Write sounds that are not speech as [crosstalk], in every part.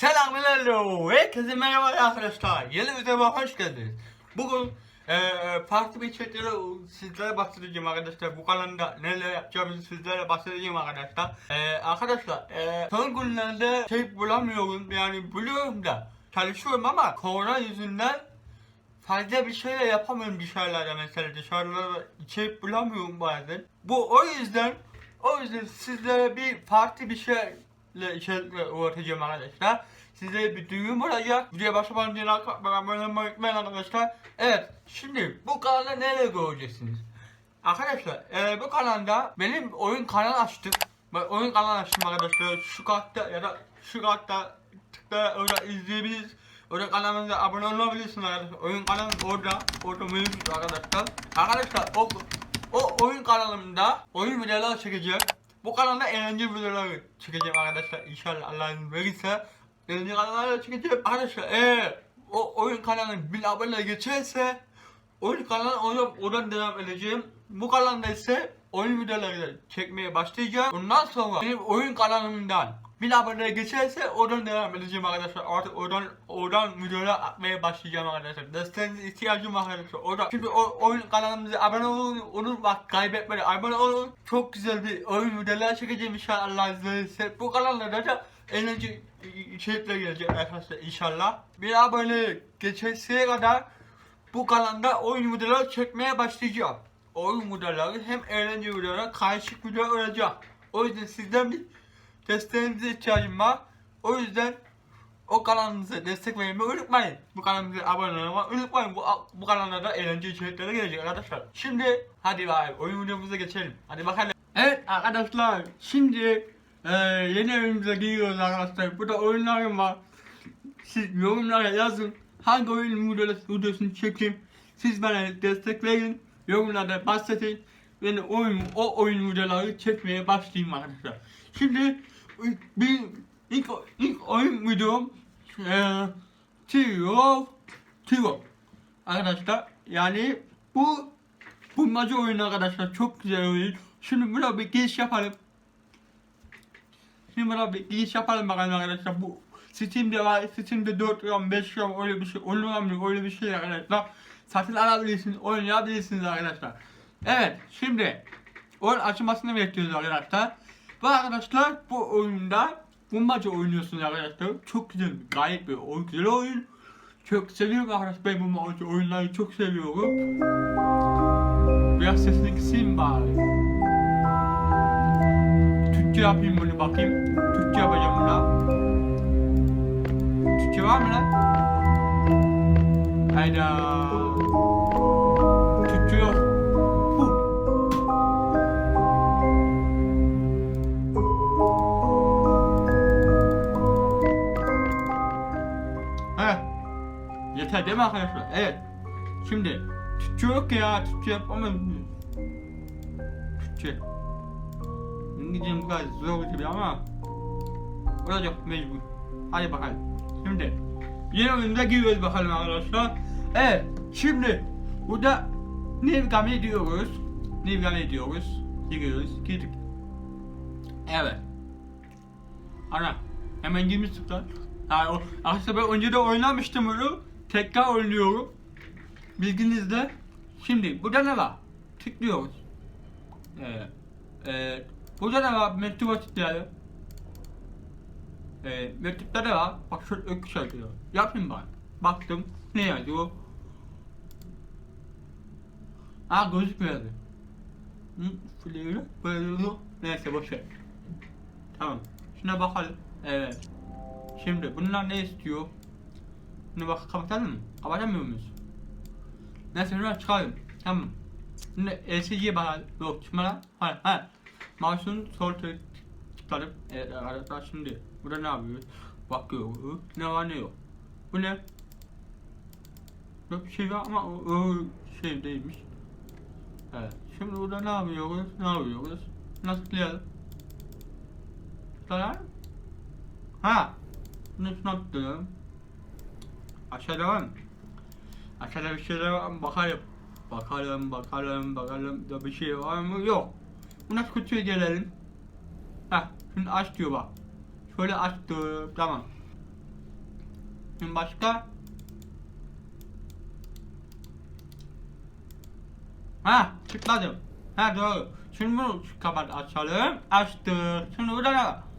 Selamünaleyküm. Herkese merhaba arkadaşlar. Yeni videoma hoş geldiniz. Bugün e, farklı bir içeriklere sizlere bahsedeceğim arkadaşlar. Bu kanalda neler yapacağımızı sizlere bahsedeceğim arkadaşlar. E, arkadaşlar e, son günlerde şey bulamıyorum yani buluyorum da çalışıyorum ama korona yüzünden fazla bir şeyler yapamıyorum dışarılarda mesela dışarılarda içerik bulamıyorum bazen. Bu o yüzden o yüzden sizlere bir farklı bir şeyle içerikle uğraşacağım arkadaşlar. Size bir duyum olacak. Videoya başlamadan önce like unutmayın arkadaşlar. Evet şimdi bu kanalda neler göreceksiniz? Arkadaşlar e, bu kanalda benim oyun kanal açtım. Ben oyun kanal açtım arkadaşlar. Şu kartta ya da şu kartta tıkla orada izleyebiliriz. Orada kanalımıza abone olabilirsiniz arkadaşlar. Oyun kanalım orada. Orada mevcut arkadaşlar. Arkadaşlar o, o oyun kanalımda oyun videoları çekeceğim. Bu kanalda eğlenceli videolar çekeceğim arkadaşlar. İnşallah Allah izin verirse. Eğlenceli kanallar çekeceğim. Arkadaşlar eğer o oyun kanalının 1000 abone geçerse oyun kanalı oradan, oradan devam edeceğim. Bu kanalda ise oyun videoları çekmeye başlayacağım. Ondan sonra benim oyun kanalımdan bir abone geçerse oradan devam edeceğim arkadaşlar. Artık oradan oradan videolar atmaya başlayacağım arkadaşlar. Desteğinize ihtiyacım var arkadaşlar. Orada şimdi o oyun kanalımıza abone olun. Onu bak kaybetmeyin. Abone olun. Çok güzel bir oyun videolar çekeceğim inşallah verirse. Bu kanalda da eğlence içerikler gelecek arkadaşlar inşallah. Bir abone geçerseye kadar bu kanalda oyun videoları çekmeye başlayacağım. Oyun videoları hem eğlence videoları karışık video olacak. O yüzden sizden bir desteğinize ihtiyacım var. O yüzden o kanalımıza destek vermeyi unutmayın. Bu kanalımıza abone olmayı unutmayın. Bu, bu kanalda da eğlence içerikleri gelecek arkadaşlar. Şimdi hadi bari oyun videomuza geçelim. Hadi bakalım. Evet arkadaşlar şimdi e, yeni evimize giriyoruz arkadaşlar. Burada oyunlarım var. Siz yorumlara yazın. Hangi oyun videosu- videosunu çekeyim. Siz bana destekleyin. Yorumlarda bahsedin. Ben oyun, o oyun videoları çekmeye başlayayım arkadaşlar. Şimdi bir ilk, ilk oyun videom eee Tiro Tiro Arkadaşlar yani bu bulmaca oyunu arkadaşlar çok güzel oyun. Şimdi buna bir giriş yapalım. Şimdi buna bir giriş yapalım bakalım arkadaşlar. Bu Steam'de var. Steam'de 4 gram 5 gram öyle bir şey. 10 gram öyle bir şey arkadaşlar. Satın alabilirsiniz. Oynayabilirsiniz arkadaşlar. Evet şimdi oyun açılmasını bekliyoruz arkadaşlar. Ve arkadaşlar bu oyunda bulmaca oynuyorsunuz arkadaşlar. Çok güzel, gayet bir oyun, güzel oyun. Çok seviyorum arkadaşlar. Ben bulmaca oyunları çok seviyorum. Biraz sesini kısayım bari. Türkçe yapayım bunu bakayım. Türkçe yapacağım buna. Türkçe var mı lan? Hayda. Heh. Yeter değil mi arkadaşlar? Evet. Şimdi Türkçe yok ya. Türkçe yapamıyorum. Türkçe. İngilizcem biraz zor gibi ama olacak mecbur. Hadi bakalım. Şimdi yeni oyunda giriyoruz bakalım arkadaşlar. Evet. Şimdi burada navigame ediyoruz. Navigame ediyoruz. Giriyoruz. Girdik. Evet. Ana. Hemen girmiştik lan. Yani o, aslında ben önce de oynamıştım bunu. Tekrar oynuyorum. Bilginizde. Şimdi burada ne var? Tıklıyoruz. Ee, e, burada ne var? Mektuba tıklayalım. Ee, mektupta ne var? Bak şöyle öküş yazıyor. Yapayım ben. Baktım. Ne yazıyor? Aa gözükmüyordu. Hı, flare, böyle Neyse boşver. Tamam. Şuna bakalım. Evet. Şimdi bunlar ne istiyor? Bunu bak kapatalım mı? Kapatamıyor muyuz? Neyse şunu çıkalım. Tamam. Şimdi LCD'ye bakalım. Yok çıkma lan. Hayır hayır. Mouse'un sol tık tıkladım. Evet arkadaşlar şimdi. Burada ne yapıyoruz? Bakıyoruz. Ne var ne yok. Bu ne? Yok bir şey var ama o, şey değilmiş. Evet. Şimdi burada ne yapıyoruz? Ne yapıyoruz? Nasıl tıklayalım? Tıklayalım. Ha. Bunu şuna tıklayalım. Aşağıda var mı? Aşağıda bir şeyler var mı? Bakalım. Bakalım, bakalım, bakalım da bir şey var mı? Yok. Buna kutuya gelelim. Heh, şimdi aç diyor bak. Şöyle açtı. Tamam. Şimdi başka? Ha tıkladım. Ha doğru. Şimdi bunu kapat açalım. Açtık. Şimdi burada ne var?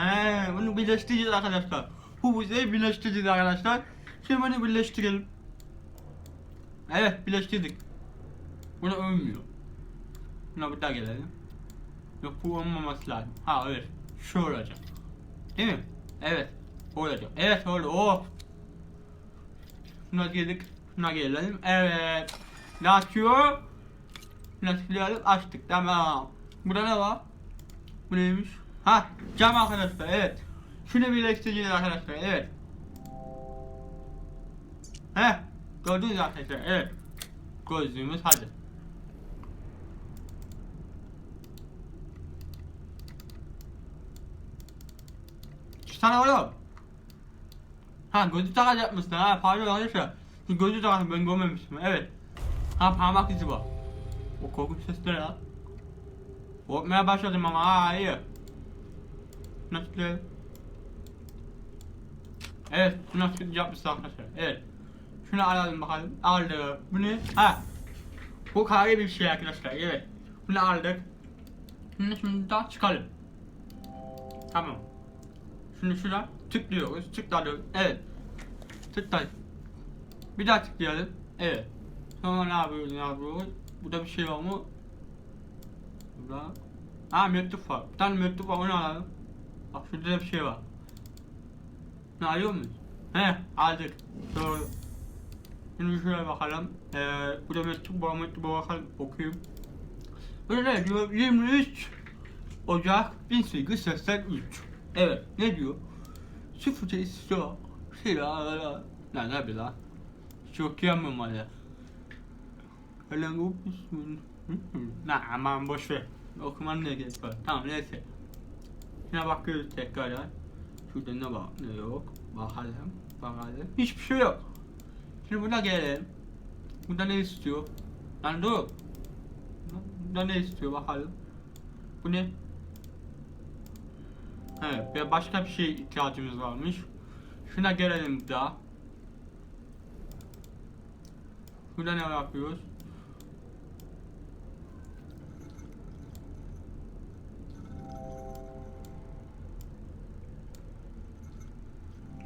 He bunu birleştireceğiz arkadaşlar. Bu bize birleştireceğiz arkadaşlar. Şimdi bunu birleştirelim. Evet birleştirdik. Bunu ölmüyor. Buna bir daha gelelim. Yok bu olmaması lazım. Ha evet. Şu olacak. Değil mi? Evet. Olacak. Evet oldu. Oh. Şuna girdik. Şuna gelelim. Evet. Ne açıyor? Şuna. Açtık. Tamam. Burada ne var? Bu neymiş? Ha cam arkadaşlar. Evet. Şunu birleştireceğiz arkadaşlar. Evet. Heh. Gördünüz arkadaşlar. Evet. Gözlüğümüz hadi. Sana oğlum. Ha gözü takacakmışsın ha pardon arkadaşlar. Şu gözü takacağım ben görmemiştim evet. Ha parmak izi var. O korkunç ses ne ya? Korkmaya başladım ama ha iyi. Nasıl? Evet bunu nasıl yapmışsın arkadaşlar evet. Şunu alalım bakalım aldık. Bu ne? Ha. Bu kare bir şey arkadaşlar evet. Bunu aldık. Şimdi şimdi daha çıkalım. Tamam. Şimdi şuna tıklıyoruz. Tıkladık. Evet. Tıkladık. Bir daha tıklayalım. Evet. Sonra ne yapıyoruz? Ne yapıyoruz? Burada bir şey var mı? Burada. Ha mektup var. Bir tane mektup var. Onu alalım. Bak şurada da bir şey var. Ne alıyor muyuz? He aldık. Doğru. Şimdi şuraya bakalım. Ee, burada mektup var. Mektuba bakalım. Okuyayım. Ne diyor? 23 Ocak 1883. Evet. Ne diyor? Sıfır istiyor. Şey la la la. Ne ne bir la. Hiç okuyamıyorum hala. Helen bu. Ne aman boş ver. Okuman ne gerek var. Tamam neyse. Yine bakıyoruz tekrardan. Şurada ne var ne yok. Bakalım. Bakalım. Hiçbir şey yok. Şimdi buna gelelim. Burada ne istiyor? Lan dur. Burada ne istiyor bakalım. Bu ne? Evet, ve başka bir şey ihtiyacımız varmış. Şuna gelelim daha. Şurada ne yapıyoruz?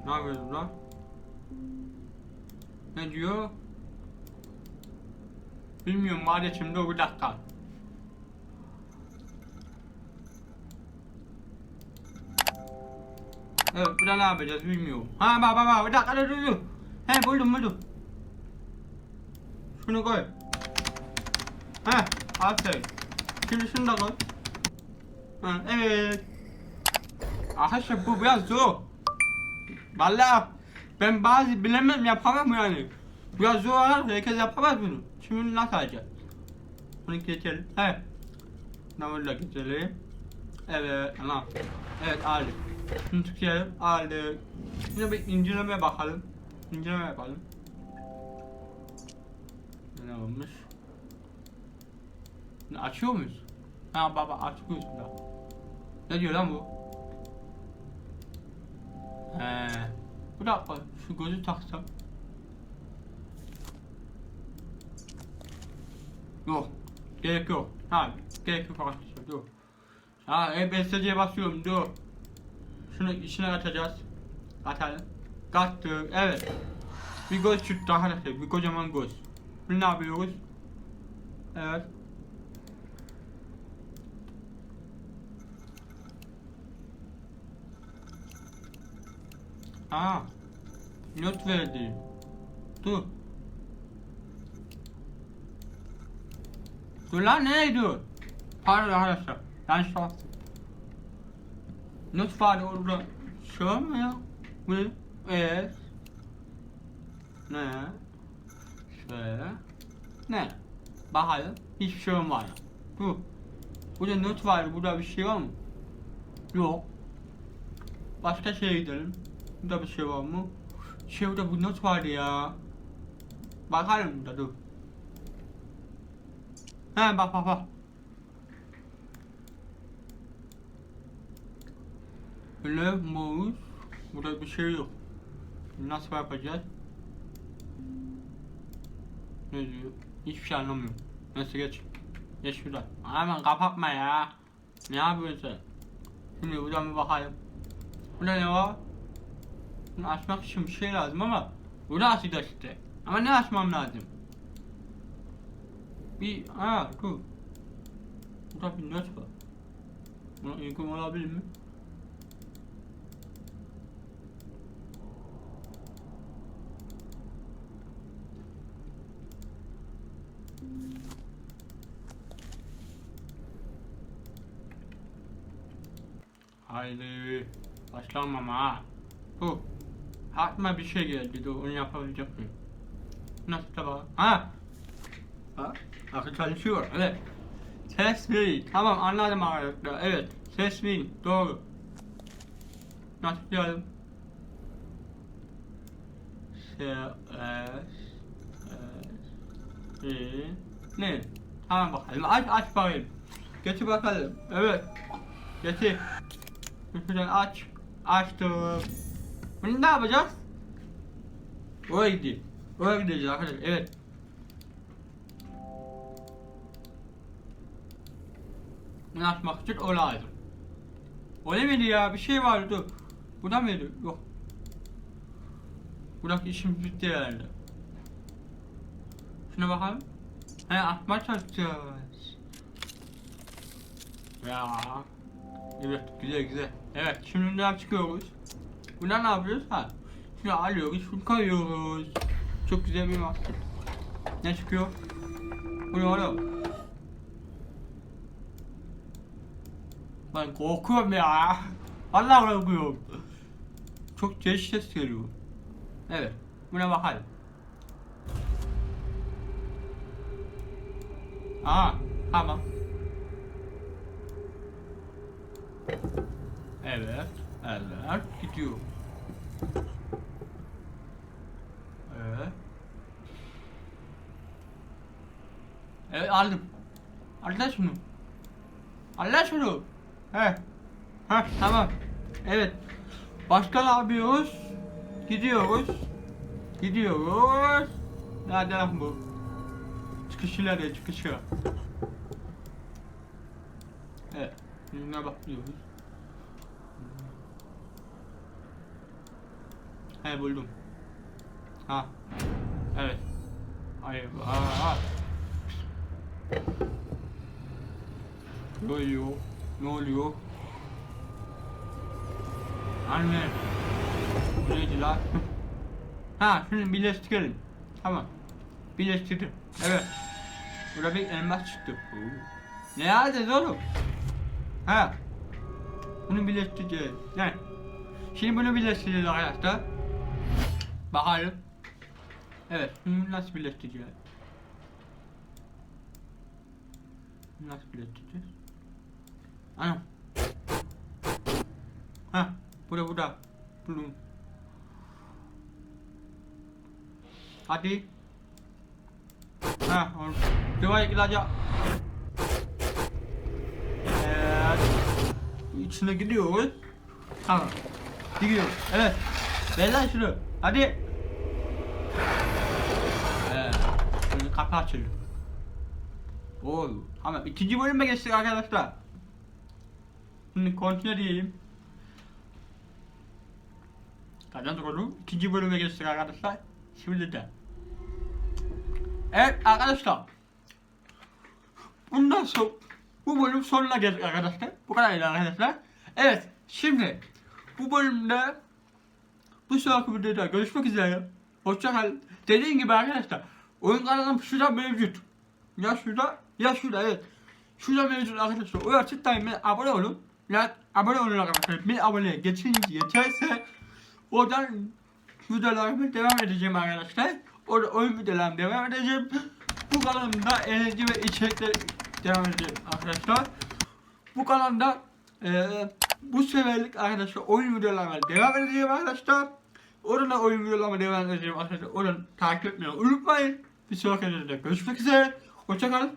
Ne yapıyoruz burada? Ne diyor? Bilmiyorum kardeşim dur bir dakika. Evet burada ne yapacağız bilmiyorum. Ha bak bak bak bir dakika dur dur dur. He buldum buldum. Şunu koy. He aferin. Şimdi şunu da koy. Ha, evet. Arkadaşlar bu biraz zor. Valla ben bazı bilemem yapamam yani. Biraz zor var herkes yapamaz bunu. Şimdi nasıl alacağız? Bunu geçelim. He. Da geçelim. Evet tamam. Evet aldık. Şunu tıklayalım. Aldık. Şimdi bir inceleme bakalım. İnceleme yapalım. Ne olmuş? Açıyor muyuz? Ha baba açıyoruz burada. Ne diyor lan bu? He. Bir dakika şu gözü taksam. Yok. Gerek yok. Ha gerek yok arkadaşlar dur. Ha EBSC'ye basıyorum dur. Şunu içine atacağız. Atalım. Kattık. Evet. Bir göz çıktı arkadaşlar. Bir kocaman göz. Bunu ne yapıyoruz? Evet. Aa. Not verdi. Dur. Dur lan neydi? Pardon arkadaşlar. Yanlış bastım. Not var orada. Şu mu ya? Bu evet. Ne? Şöyle. Ne? Bakalım. Hiçbir şey var. Bu. Burada not var. Burada bir şey var mı? Yok. Başka şeye gidelim. Burada bir şey var mı? Burada bu not vardı ya. Bakalım burada dur. He bak bak bak. Böyle mouse. Burada bir şey yok. Nasıl yapacağız? Ne diyor? Hiçbir şey anlamıyorum. Neyse geç. Geç şuradan. Hemen kapatma ya. Ne yapıyorsun sen? Şimdi buradan bir bakalım. Burada ne var? Bunu açmak için bir şey lazım ama bunu açacağız işte. Ama ne açmam lazım? Bir, aa dur. Burada bir not var. Buna uygun olabilir mi? Haydi. Başlamam ha. Bu. Aklıma bir şey geldi. Dur onu yapabilecek miyim? Nasıl da bak. Ha. Ha. Akıl çalışıyor. Evet. Ses verin. Tamam anladım arkadaşlar. Evet. Ses verin. Doğru. Nasıl diyelim? Ses. Ses. Ne? Tamam bakalım. Aç aç bakayım. Getir bakalım. Evet. Getir. Şuradan aç. Açtım. Bunu ne yapacağız? Oraya gideyim. Oraya gideceğiz arkadaşlar. Evet. Bunu açmak için o lazım. O ne miydi ya? Bir şey vardı. Bu da mıydı? Yok. Buradaki işim bitti herhalde. Şuna bakalım. He atma çalışacağız. Ya. Evet güzel güzel. Evet şimdi bundan çıkıyoruz. Bundan ne yapıyoruz? Ha. Şunu alıyoruz, şunu koyuyoruz. Çok güzel bir maske. Ne çıkıyor? Bu ne oğlum? Ben korkuyorum ya. Vallahi korkuyorum. Çok değişik ses geliyor. Evet. Buna bakalım. Aa, tamam. Evet, evet, gidiyor. Evet. Evet aldım. Al şunu. Al şunu. He. Ha tamam. Evet. Başka ne yapıyoruz? Gidiyoruz. Gidiyoruz. Nerede lan bu? Çıkışı nerede çıkışı? Evet. Şimdi bakıyoruz. He buldum. Ha. Evet. Hayır. Aa. Ne oluyor? Ne oluyor? Anne. Bu neydi lan? [laughs] ha şunu birleştirelim. Tamam. Birleştirdim. Evet. Burada bir elmas çıktı. Ne yapacağız oğlum? Ha. Bunu birleştireceğiz. Ne? Şimdi bunu birleştireceğiz arkadaşlar. Bakalım. Evet. Bunu nasıl birleştireceğiz? Nasıl birleştireceğiz? Anam. Ha. Burada burada. Bulun. Hadi. Ha. Devam gidecek. Evet. İçine gidiyoruz. Tamam. Gidiyoruz. Evet. Ver lan şunu. Hadi. Şimdi kapı açıldı. Oo, tamam. İkinci bölüme geçtik arkadaşlar. Şimdi kontrol diyelim. Kaçan doğru ikinci bölüme geçtik arkadaşlar. Şimdi de. Evet arkadaşlar. Bundan sonra bu bölüm sonuna geldik arkadaşlar. Bu kadarıydı arkadaşlar. Evet şimdi bu bölümde bu sonraki videoda görüşmek üzere. Hoşçakal. Dediğim gibi arkadaşlar oyun kanalım şurada mevcut. Ya şurada ya şurada evet. Şurada mevcut arkadaşlar. O açıklayın abone olun. Ya abone olun arkadaşlar. Bir abone geçince yeterse oradan videolarıma devam edeceğim arkadaşlar. Orada oyun videolarım devam edeceğim. Bu kanalımda eğlence ve içerikler devam edeceğim arkadaşlar. Bu kanalda eee bu seferlik arkadaşlar oyun videolarına devam edeceğim arkadaşlar. Oradan oyun videolarıma devam edeceğim arkadaşlar. Oradan takip etmeyi unutmayın. Bir sonraki videoda görüşmek üzere. Hoşçakalın.